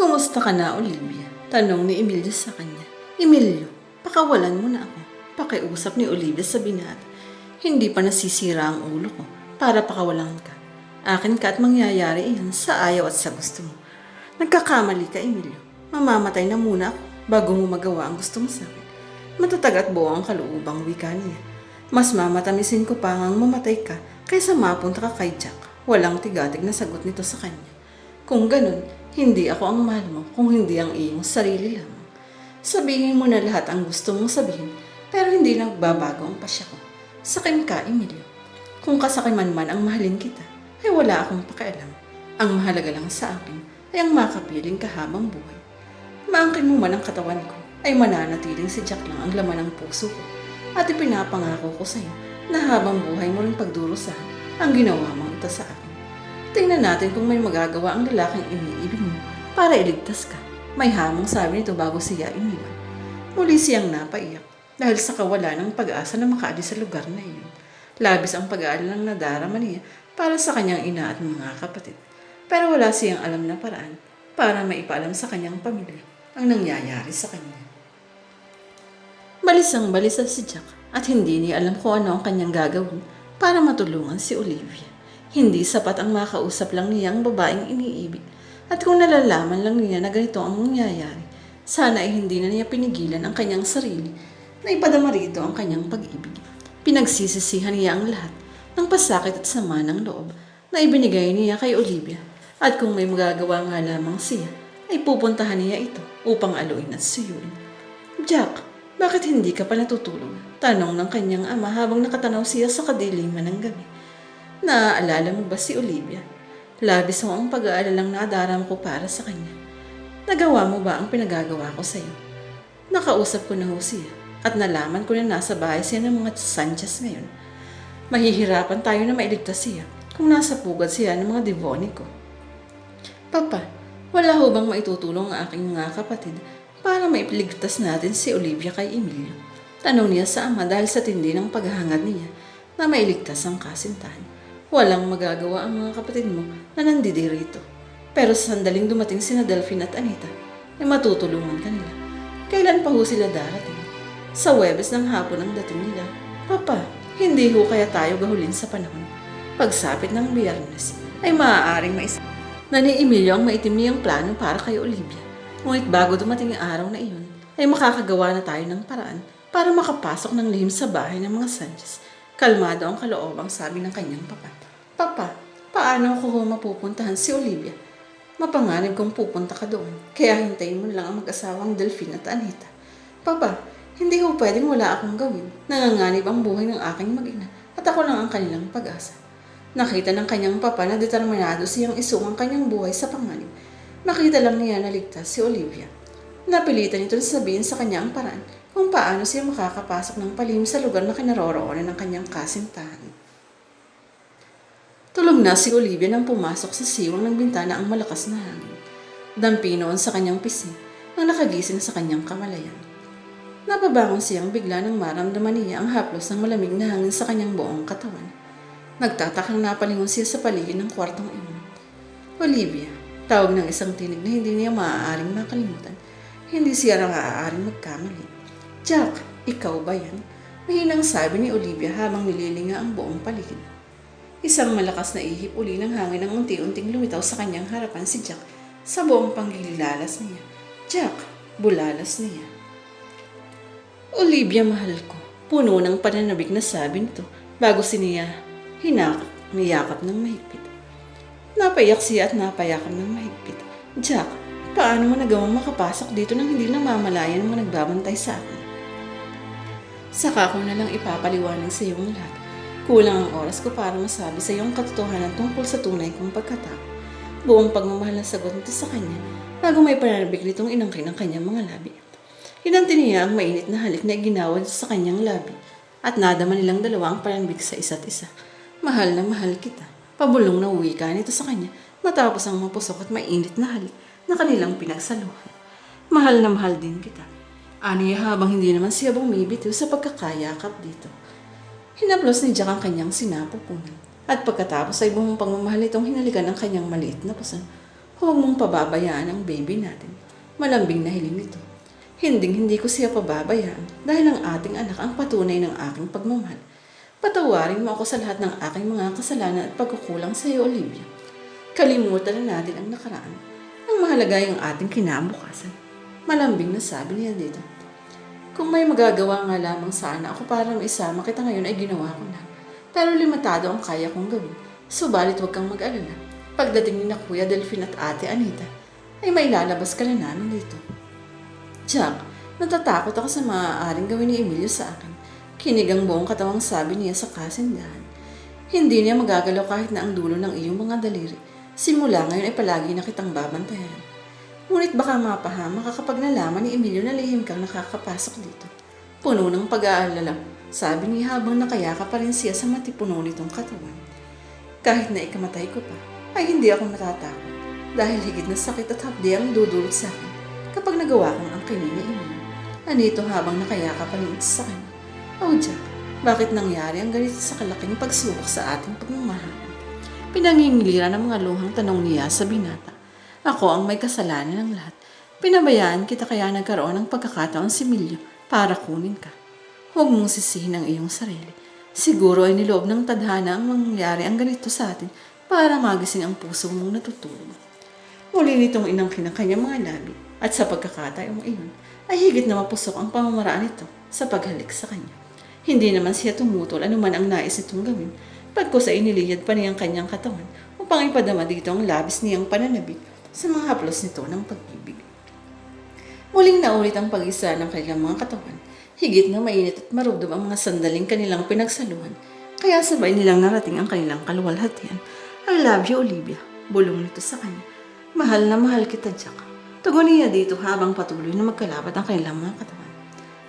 Kumusta ka na, Olivia? Tanong ni Emilio sa kanya. Emilio, pakawalan mo na ako. Pakiusap ni Olivia sa binata. Hindi pa nasisira ang ulo ko para pakawalan ka. Akin ka at mangyayari iyan sa ayaw at sa gusto mo. Nagkakamali ka, Emilio. Mamamatay na muna ako bago mo magawa ang gusto mo sa akin. Matatag at buo ang kaluubang wika niya. Mas mamatamisin ko pa ang mamatay ka kaysa mapunta ka kay Jack. Walang tigatig na sagot nito sa kanya. Kung ganun, hindi ako ang mahal mo kung hindi ang iyong sarili lang. Sabihin mo na lahat ang gusto mong sabihin, pero hindi nagbabago ang pasya ko. Sakin ka, Emilio. Kung kasakiman man ang mahalin kita, ay wala akong pakialam. Ang mahalaga lang sa akin ay ang makapiling ka habang buhay. Maangkin mo man ang katawan ko, ay mananatiling si Jack lang ang laman ng puso ko. At ipinapangako ko sa iyo na habang buhay mo rin pagdurusahan ang ginawa mong ito sa akin. Tingnan natin kung may magagawa ang lalaking iniibig mo para iligtas ka. May hamong sabi nito bago siya iniwan. Muli siyang napaiyak dahil sa kawalan ng pag-asa na makaalis sa lugar na iyon. Labis ang pag-aalalang nadarama niya para sa kanyang ina at mga kapatid. Pero wala siyang alam na paraan para maipaalam sa kanyang pamilya ang nangyayari sa kanya. Balisang balisa si Jack at hindi niya alam kung ano ang kanyang gagawin para matulungan si Olivia. Hindi sapat ang makausap lang niya ang babaeng iniibig at kung nalalaman lang niya na ganito ang mangyayari, sana ay hindi na niya pinigilan ang kanyang sarili na ipadama rito ang kanyang pag-ibig. Pinagsisisihan niya ang lahat ng pasakit at sama ng loob na ibinigay niya kay Olivia at kung may magagawa nga lamang siya, ay pupuntahan niya ito upang aluin at suyuin. Jack, bakit hindi ka pa natutulog? Tanong ng kanyang ama habang nakatanaw siya sa kadiliman ng gabi. Naaalala mo ba si Olivia? Labis mo ang pag-aalalang nadaram ko para sa kanya. Nagawa mo ba ang pinagagawa ko sa iyo? Nakausap ko na ho siya at nalaman ko na nasa bahay siya ng mga Sanchez ngayon. Mahihirapan tayo na mailigtas siya kung nasa pugad siya ng mga demoniko. Papa, wala ho bang maitutulong ang aking mga kapatid para mailigtas natin si Olivia kay Emilio? Tanong niya sa ama dahil sa tindi ng paghahangad niya na mailigtas ang kasintahan. Walang magagawa ang mga kapatid mo na nandidirito. Pero sa sandaling dumating sina Delphine at Anita, ay matutulungan ka nila. Kailan pa ho sila darating? Sa Webes ng hapon ang dating nila. Papa, hindi ho kaya tayo gahulin sa panahon. Pagsapit ng biyernes, ay maaaring maisa na ni Emilio ang maitim niyang plano para kay Olivia. Ngunit bago dumating ang araw na iyon, ay makakagawa na tayo ng paraan para makapasok ng lihim sa bahay ng mga Sanchez. Kalmado ang kaloobang sabi ng kanyang papa. Papa, paano ko mapupuntahan si Olivia? Mapanganib kong pupunta ka doon, kaya hintayin mo lang ang mag-asawang Delphine at Anita. Papa, hindi ho pwedeng wala akong gawin. Nanganganib ang buhay ng aking mag-ina at ako lang ang kanilang pag-asa. Nakita ng kanyang papa na determinado siyang isung ang kanyang buhay sa panganib. Nakita lang niya na ligtas si Olivia. Napilitan ito na sabihin sa kanya ang paraan kung paano siya makakapasok ng palihim sa lugar na kinaroroonan ng kanyang kasintahan. Tulog na si Olivia nang pumasok sa siwang ng bintana ang malakas na hangin. Dampi noon sa kanyang pising nang nakagising sa kanyang kamalayan. Napabangon siyang bigla nang maramdaman niya ang haplos ng malamig na hangin sa kanyang buong katawan. Nagtatakang napalingon siya sa paligid ng kwartong iyon. Olivia, tawag ng isang tinig na hindi niya maaaring makalimutan. Hindi siya nang aaaring magkamali. Jack, ikaw ba yan? Mahinang sabi ni Olivia habang nililinga ang buong paligid. Isang malakas na ihip uli ng hangin ang unti-unting lumitaw sa kanyang harapan si Jack sa buong panggililalas niya. Jack, bulalas niya. Olivia, mahal ko. Puno ng pananabik na sabi nito bago siniya hinakap, niyakap ng mahigpit. Napayak siya at napayakap ng mahigpit. Jack, paano mo nagawang makapasok dito nang hindi namamalayan mga nagbabantay sa akin? Saka ko na lang ipapaliwanag sa iyong lahat. Kulang ang oras ko para masabi sa iyong katotohanan tungkol sa tunay kong pagkatao. Buong pagmamahal na sagot nito sa kanya bago may pananabik nitong inangkin ang kanyang mga labi. Hinanti niya ang mainit na halik na iginawad sa kanyang labi at nadama nilang dalawa ang pananabik sa isa't isa. Mahal na mahal kita. Pabulong na uwi ka nito sa kanya matapos ang mapusok at mainit na halik na kanilang pinagsaluhan. Mahal na mahal din kita. Aniya habang hindi naman siya bumibitiw sa pagkakayakap dito. Hinaplos ni Jack ang kanyang sinapupunan. At pagkatapos ay buong pagmamahal itong hinalikan ng kanyang maliit na pusan. Huwag mong pababayaan ang baby natin. Malambing na hiling nito. Hinding hindi ko siya pababayaan dahil ang ating anak ang patunay ng aking pagmamahal. Patawarin mo ako sa lahat ng aking mga kasalanan at pagkukulang sa iyo, Olivia. Kalimutan na natin ang nakaraan. Ang mahalaga ay ang ating kinabukasan. Malambing na sabi niya dito. Kung may magagawa nga lamang sana ako para maisama kita ngayon ay ginawa ko na. Pero limitado ang kaya kong gawin. Subalit huwag kang mag-alala. Pagdating ni na Kuya Delphine at Ate Anita, ay mailalabas ka na namin dito. Jack, natatakot ako sa maaaring gawin ni Emilio sa akin. Kinigang buong katawang sabi niya sa kasindahan. Hindi niya magagalaw kahit na ang dulo ng iyong mga daliri. Simula ngayon ay palagi na kitang babantayan. Ngunit baka mapahama ka kapag nalaman ni Emilio na lihim kang nakakapasok dito. Puno ng pag-aalala, sabi niya habang nakayaka pa rin siya sa matipuno nitong katawan. Kahit na ikamatay ko pa, ay hindi ako natatakot dahil higit na sakit at hapdi ang dudulot sa akin kapag nagawa kong ang ni Emilio. Anito habang nakayaka pa rin sa kanya. Oh Jack, bakit nangyari ang ganito sa kalaking pagsubok sa ating pagmamahal? Pinangingiliran ng mga luhang tanong niya sa binata. Ako ang may kasalanan ng lahat. Pinabayaan kita kaya nagkaroon ng pagkakataon si Emilio para kunin ka. Huwag mong sisihin ang iyong sarili. Siguro ay niloob ng tadhana ang mangyari ang ganito sa atin para magising ang puso mong natutulog. Muli nitong inangkin ang kanyang mga labi at sa pagkakataong iyon ay higit na mapusok ang pamamaraan nito sa paghalik sa kanya. Hindi naman siya tumutol anuman ang nais nitong gawin pagkos ay iniliyad pa niya ang kanyang katawan upang ipadama dito ang labis niyang pananabik sa mga haplos nito ng pag-ibig. Muling naulit ang pag-isa ng kanilang mga katawan. Higit na mainit at marubdob ang mga sandaling kanilang pinagsaluhan. Kaya sabay nilang narating ang kanilang kaluwalhatian. I love you, Olivia. Bulong nito sa kanya. Mahal na mahal kita, Jack. Tugon niya dito habang patuloy na magkalapat ang kanilang mga katawan.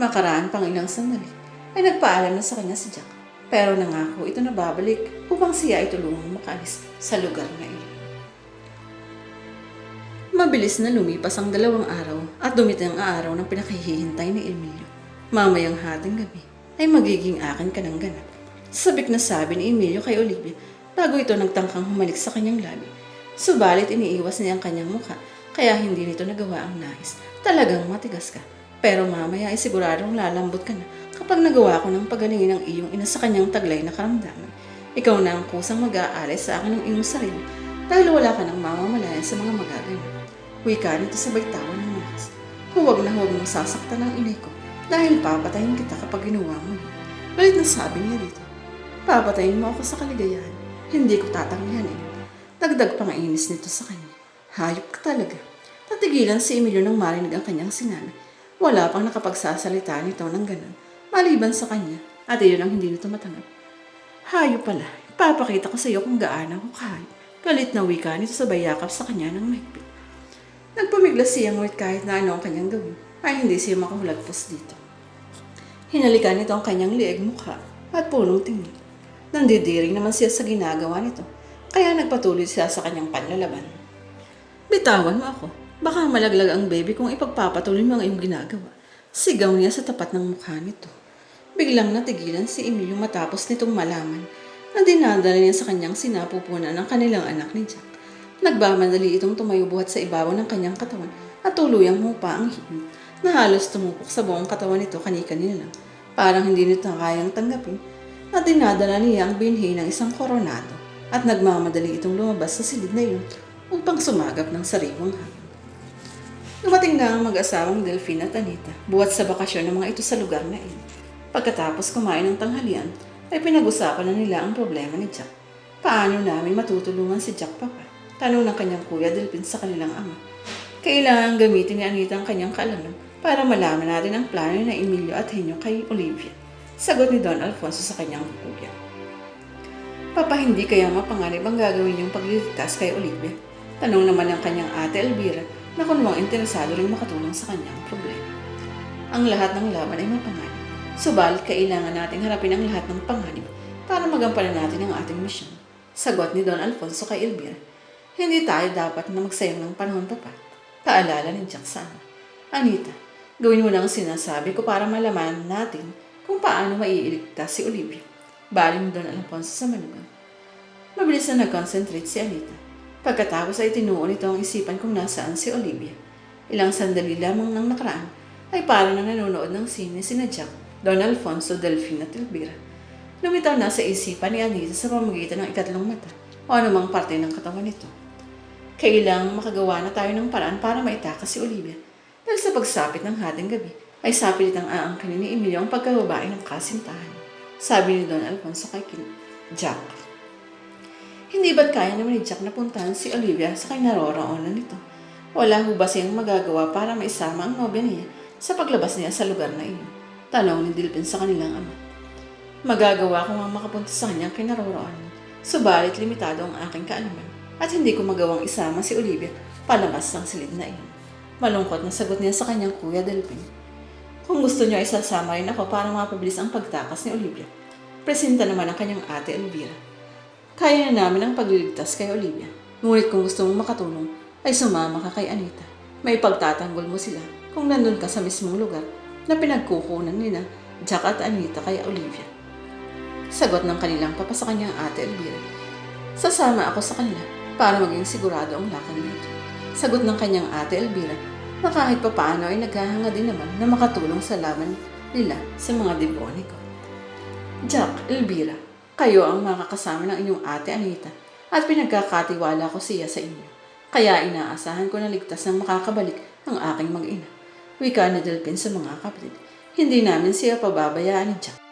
Makaraan pang ilang sandali, ay nagpaalam na sa kanya si Jack. Pero nangako ito na babalik upang siya ay tulungang makaalis sa lugar na iyon. Mabilis na lumipas ang dalawang araw at dumiting ang araw ng pinakahihintay ni Emilio. Mamayang hating gabi ay magiging akin ka ng ganap. Sabik na sabi ni Emilio kay Olivia bago ito nagtangkang humalik sa kanyang labi. Subalit iniiwas niya ang kanyang mukha kaya hindi nito nagawa ang nais. Talagang matigas ka. Pero mamaya ay siguradong lalambot ka na kapag nagawa ko ng pagalingin ng iyong ina sa kanyang taglay na karamdaman. Ikaw na ang kusang mag-aalay sa akin ng iyong sarili dahil wala ka ng mamamalayan sa mga magaganap. Wika nito sabay tawa ng malakas. Huwag na huwag mong sasaktan ang inay ko dahil papatayin kita kapag ginawa mo yun. Galit na sabi niya dito. Papatayin mo ako sa kaligayahan. Hindi ko tatanggihan eh. Dagdag pang inis nito sa kanya. Hayop ka talaga. Natigilan si Emilio nang marinig ang kanyang sinana. Wala pang nakapagsasalita nito ng ganun. Maliban sa kanya at iyon ang hindi nito matanggap. Hayop pala. Ipapakita ko sa iyo kung gaano ako kahayop. Galit na wika nito sa bayakap sa kanya ng mahigpit. Nagpamiglas siya ngunit kahit na ano ang kanyang gawin, ay hindi siya makahulagpos dito. Hinalikan nito ang kanyang lieg mukha at punong tingin. Nandidiring naman siya sa ginagawa nito, kaya nagpatuloy siya sa kanyang panlalaban. Bitawan mo ako. Baka malaglag ang baby kung ipagpapatuloy mo ang iyong ginagawa. Sigaw niya sa tapat ng mukha nito. Biglang natigilan si Emilio matapos nitong malaman na dinadala niya sa kanyang sinapupunan ng kanilang anak ni Jack. Nagbamadali itong tumayo buhat sa ibabaw ng kanyang katawan at tuluyang hupa ang hihim na halos tumupok sa buong katawan nito kani-kanina lang. Parang hindi nito kayang tanggapin na dinadala niya ang binhi ng isang koronado at nagmamadali itong lumabas sa silid na iyon upang sumagap ng sariwang hangin. Dumating na ang mag-asawang Delphine at Anita buhat sa bakasyon ng mga ito sa lugar na iyon. Pagkatapos kumain ng tanghalian, ay pinag-usapan na nila ang problema ni Jack. Paano namin matutulungan si Jack Papa? Tanong ng kanyang kuya Delphine sa kanilang ama. Kailangan gamitin ni Anita ang kanyang kaalaman para malaman natin ang plano ni Emilio at Henyo kay Olivia. Sagot ni Don Alfonso sa kanyang kuya. Papa, hindi kaya mapanganib ang gagawin yung pagliligtas kay Olivia? Tanong naman ng kanyang ate Elvira na kunwang interesado rin makatulong sa kanyang problema. Ang lahat ng laban ay mapanganib. Subalit kailangan nating harapin ang lahat ng panganib para magampanan natin ang ating misyon. Sagot ni Don Alfonso kay Elvira. Hindi tayo dapat na magsayang ng panahon pa pa. Paalala ni Jack sa ama. Anita, gawin mo lang ang sinasabi ko para malaman natin kung paano maiiligtas si Olivia. Bali ni Don Alfonso sa manugang. Mabilis na nag-concentrate si Anita. Pagkatapos ay tinuon ito ang isipan kung nasaan si Olivia. Ilang sandali lamang nang nakaraan ay para nang nanonood ng sine sina Jack, Don Alfonso, Delphine at Elvira. Lumitaw na sa isipan ni Anita sa pamagitan ng ikatlong mata o anumang parte ng katawan nito. Kailang makagawa na tayo ng paraan para maitakas si Olivia dahil sa pagsapit ng hating gabi ay sapilit ang aangkinin ni Emilio ang pagkababae ng kasintahan. Sabi ni Don Alfonso kay Jack. Hindi ba't kaya naman ni Jack na puntahan si Olivia sa kinaroroonan nito? Wala ho ba siyang magagawa para maisama ang nobya niya sa paglabas niya sa lugar na iyon? Tanong ni Dilpin sa kanilang ama. Magagawa ko nga makapunta sa kanyang kinaroroonan. Subalit limitado ang aking kaalaman at hindi ko magawang isama si Olivia palabas ng silid na iyon. Malungkot na sagot niya sa kanyang kuya Delpin. Kung gusto niyo ay sasama rin ako para mapabilis ang pagtakas ni Olivia. Presenta naman ang kanyang ate Elvira. Kaya na namin ang pagliligtas kay Olivia. Ngunit kung gusto mong makatulong, ay sumama ka kay Anita. May pagtatanggol mo sila kung nandun ka sa mismong lugar na pinagkukunan nila Jack at Anita kay Olivia. Sagot ng kanilang papa sa kanyang ate Elvira. Sasama ako sa kanila para maging sigurado ang lakad nito. Sagot ng kanyang ate Elvira na kahit papaano ay naghahanga din naman na makatulong sa laban nila sa mga demoniko. Jack, Elvira, kayo ang makakasama ng inyong ate Anita at pinagkakatiwala ko siya sa inyo. Kaya inaasahan ko na ligtas nang makakabalik ang aking mag-ina. Wika na Delpin sa mga kapatid. Hindi namin siya pababayaan ni Jack.